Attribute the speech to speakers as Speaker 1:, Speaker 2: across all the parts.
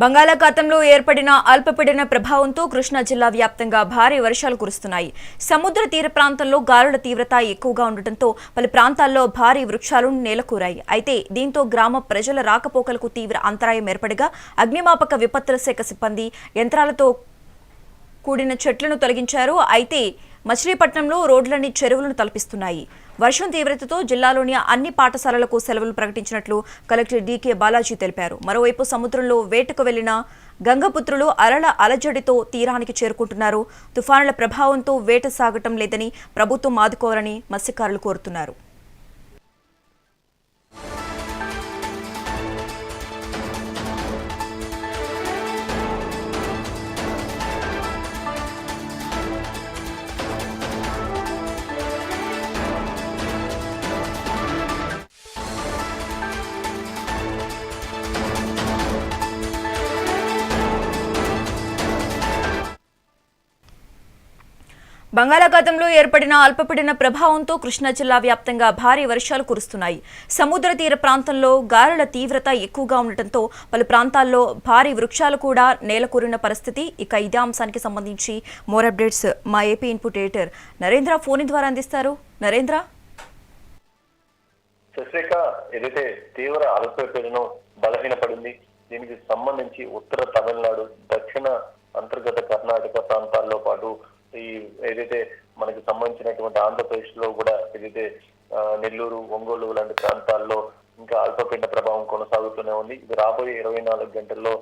Speaker 1: బంగాళాఖాతంలో ఏర్పడిన అల్పపీడన ప్రభావంతో కృష్ణా జిల్లా వ్యాప్తంగా భారీ వర్షాలు కురుస్తున్నాయి. సముద్ర తీర ప్రాంతంలో గాలుల తీవ్రత ఎక్కువగా ఉండటంతో పలు ప్రాంతాల్లో భారీ వృక్షాలు నేలకూరాయి. అయితే దీంతో గ్రామ ప్రజల రాకపోకలకు తీవ్ర అంతరాయం ఏర్పడగా అగ్నిమాపక విపత్తుల శాఖ సిబ్బంది యంత్రాలతో కూడిన చెట్లను తొలగించారు. అయితే మచిలీపట్నంలో రోడ్లన్నీ చెరువులను తలపిస్తున్నాయి. వర్షం తీవ్రతతో జిల్లాలోని అన్ని పాఠశాలలకు సెలవులు ప్రకటించినట్లు కలెక్టర్ డీకే బాలాజీ తెలిపారు. మరోవైపు సముద్రంలో వేటకు వెళ్ళిన గంగపుత్రులు అలల అలజడితో తీరానికి చేరుకుంటున్నారు. తుఫానుల ప్రభావంతో వేట సాగటం లేదని ప్రభుత్వం ఆదుకోవాలని మత్స్యకారులు కోరుతున్నారు. బంగాళాఖాతంలో ఏర్పడిన అల్పపీడన ప్రభావంతో కృష్ణా జిల్లా వ్యాప్తంగా భారీ వర్షాలు కురుస్తున్నాయి. సముద్ర తీర ప్రాంతంలో గాలుల తీవ్రత ఎక్కువగా ఉండటంతో పలు ప్రాంతాల్లో భారీ వృక్షాలు కూడా నేలకూరిన పరిస్థితి. ఇక ఇదే అంశానికి సంబంధించి మోర్ అప్డేట్స్ మా AP input editor Narendra phone ద్వారా అందిస్తారు. నరేంద్ర?
Speaker 2: శశిరేఖ ఏదైతే తీవ్ర అల్పపీడనం బలహీనపడింది దీనికి సంబంధించి ఉత్తర తమిళనాడు దక్షిణ అంతర్గత కర్ణాటక ప్రాంతాల్లో పాటు ఈ ఏదైతే మనకి సంబంధించినటువంటి ఆంధ్రప్రదేశ్లో కూడా ఏదైతే ఆ, నెల్లూరు ఒంగోలు లాంటి ప్రాంతాల్లో ఇంకా అల్పపీడన ప్రభావం కొనసాగుతూనే ఉంది. ఇది రాబోయే ఇరవై నాలుగు గంటల్లో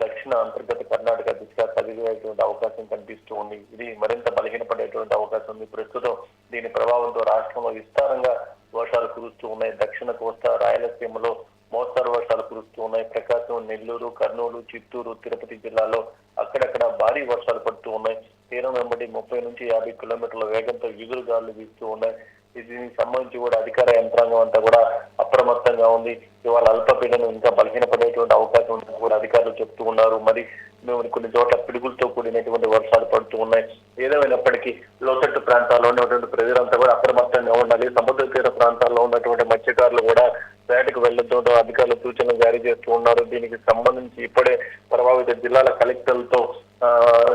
Speaker 2: దక్షిణ అంతర్గత కర్ణాటక దిశగా కదిలేటువంటి అవకాశం కనిపిస్తూ ఉంది. ఇది మరింత బలహీనపడేటువంటి అవకాశం ఉంది. ప్రస్తుతం దీని ప్రభావంతో రాష్ట్రంలో విస్తారంగా వర్షాలు కురుస్తూ ఉన్నాయి. దక్షిణ కోస్తా రాయలసీమలో మోస్తరు వర్షాలు కురుస్తూ ఉన్నాయి. ప్రకాశం నెల్లూరు కర్నూలు చిత్తూరు తిరుపతి జిల్లాలో అక్కడక్కడ భారీ వర్షాలు పడుతూ ఉన్నాయి. తీరం వెంబడి ముప్పై నుంచి యాభై కిలోమీటర్ల వేగంతో ఎగురు గాలులు వీస్తూ ఉన్నాయి. దీనికి సంబంధించి కూడా అధికార యంత్రాంగం అంతా కూడా అప్రమత్తంగా ఉంది. ఇవాళ అల్పపీడనం ఇంకా బలహీనపడేటువంటి అవకాశం ఉందని కూడా అధికారులు చెప్తూ ఉన్నారు. మరి మేము కొన్ని చోట్ల పిడుగులతో కూడినటువంటి వర్షాలు పడుతూ ఉన్నాయి. ఏదేమైనప్పటికీ లోతట్టు ప్రాంతాల్లో ఉన్నటువంటి ప్రజలంతా కూడా అప్రమత్తంగా ఉండాలి. సముద్ర తీర ప్రాంతాల్లో ఉన్నటువంటి మత్స్యకారులు కూడా వేటకు వెళ్ళడంతో అధికారులు సూచనలు జారీ చేస్తూ ఉన్నారు. దీనికి సంబంధించి ఇప్పుడే ప్రభావిత జిల్లాల కలెక్టర్లతో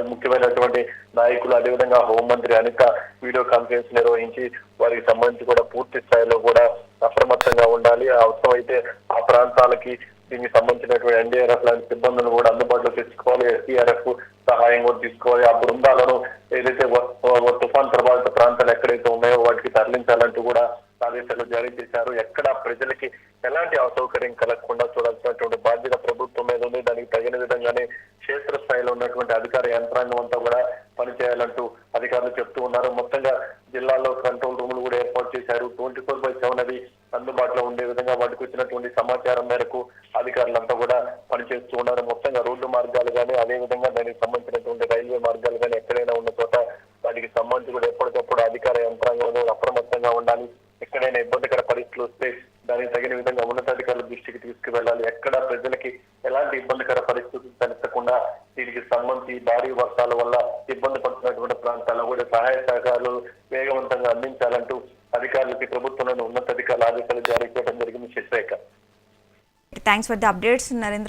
Speaker 2: ముఖ్యమైనటువంటి నాయకులు అదేవిధంగా హోంమంత్రి అనిత వీడియో కాన్ఫరెన్స్ నిర్వహించి వారికి సంబంధించి కూడా పూర్తి స్థాయిలో కూడా అప్రమత్తంగా ఉండాలి. అవసరమైతే ఆ ప్రాంతాలకి దీనికి సంబంధించినటువంటి ఎన్డీఆర్ఎఫ్ లాంటి సిబ్బందులను కూడా అందుబాటులో తెచ్చుకోవాలి. ఎస్డీఆర్ఎఫ్ సహాయం కూడా తీసుకోవాలి. ఆ బృందాలను ఏదైతే తుఫాన్ ప్రభావిత ప్రాంతాలు ఎక్కడైతే ఉన్నాయో వాటికి తరలించాలంటూ కూడా ఆదేశాలు జారీ చేశారు. ఎక్కడ ప్రజలకి ఎలాంటి అసౌకర్యం కలగకుండా చూడాల్సినటువంటి బాధ్యత ప్రభుత్వం మీద ఉంది దానికి తగిన విధంగానే క్షేత్ర స్థాయిలో ఉన్నటువంటి అధికార యంత్రాంగం అంతా కూడా పనిచేయాలంటూ అధికారులు చెప్తూ ఉన్నారు మొత్తంగా జిల్లాలో కంట్రోల్ రూములు కూడా ఏర్పాటు చేశారు. ట్వంటీ ఫోర్ బై సెవెన్ అది అందుబాటులో ఉండే విధంగా వాటికి వచ్చినటువంటి సమాచారం మేరకు అధికారులంతా కూడా పనిచేస్తూ ఉన్నారు. మొత్తంగా రోడ్డు మార్గాలు కానీ అదే విధంగా దానికి సంబంధించినటువంటి రైల్వే మార్గాలు కానీ ఎక్కడైనా ఉన్న చోట వాటికి సంబంధించి కూడా ఎప్పటికప్పుడు అధికార యంత్రాంగం అప్రమత్తంగా ఉండాలి. ఎక్కడైనా ఇబ్బందికర పరిస్థితులు వస్తే దానికి తగిన విధంగా ఉన్నతాధికారుల దృష్టికి తీసుకువెళ్ళాలి. ఎక్కడ ప్రజలకి ఎలాంటి ఇబ్బందికర పరిస్థితులు తలెత్తకుండా దీనికి సంబంధించి భారీ వర్షాల వల్ల ఇబ్బంది పడుతున్నటువంటి ప్రాంతాల్లో కూడా సహాయ సహకారాలు వేగవంతంగా అందించాలంటూ అధికారులకి ప్రభుత్వంలోని ఉన్నతాధికారులు ఆదేశాలు జారీ చేయడం జరిగింది Sasirekha.
Speaker 1: Thanks for the updates Narendra